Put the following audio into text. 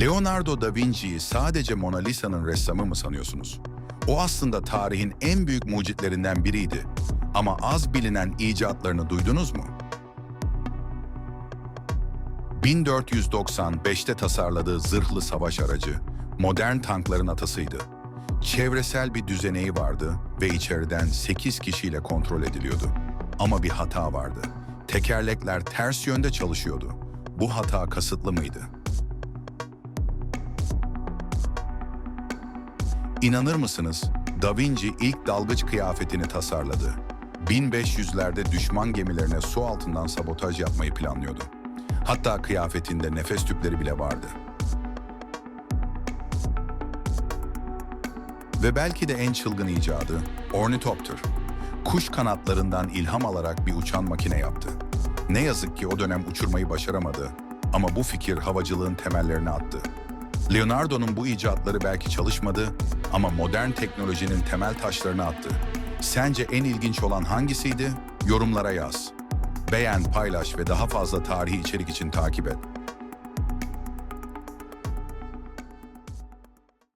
Leonardo da Vinci'yi sadece Mona Lisa'nın ressamı mı sanıyorsunuz? O aslında tarihin en büyük mucitlerinden biriydi. Ama az bilinen icatlarını duydunuz mu? 1495'te tasarladığı zırhlı savaş aracı, modern tankların atasıydı. Çevresel bir düzeneği vardı ve içeriden 8 kişiyle kontrol ediliyordu. Ama bir hata vardı. Tekerlekler ters yönde çalışıyordu. Bu hata kasıtlı mıydı? İnanır mısınız? Da Vinci ilk dalgıç kıyafetini tasarladı. 1500'lerde düşman gemilerine su altından sabotaj yapmayı planlıyordu. Hatta kıyafetinde nefes tüpleri bile vardı. Ve belki de en çılgın icadı ornitopter. Kuş kanatlarından ilham alarak bir uçan makine yaptı. Ne yazık ki o dönem uçurmayı başaramadı ama bu fikir havacılığın temellerini attı. Leonardo'nun bu icatları belki çalışmadı ama modern teknolojinin temel taşlarını attı. Sence en ilginç olan hangisiydi? Yorumlara yaz. Beğen, paylaş ve daha fazla tarihi içerik için takip et.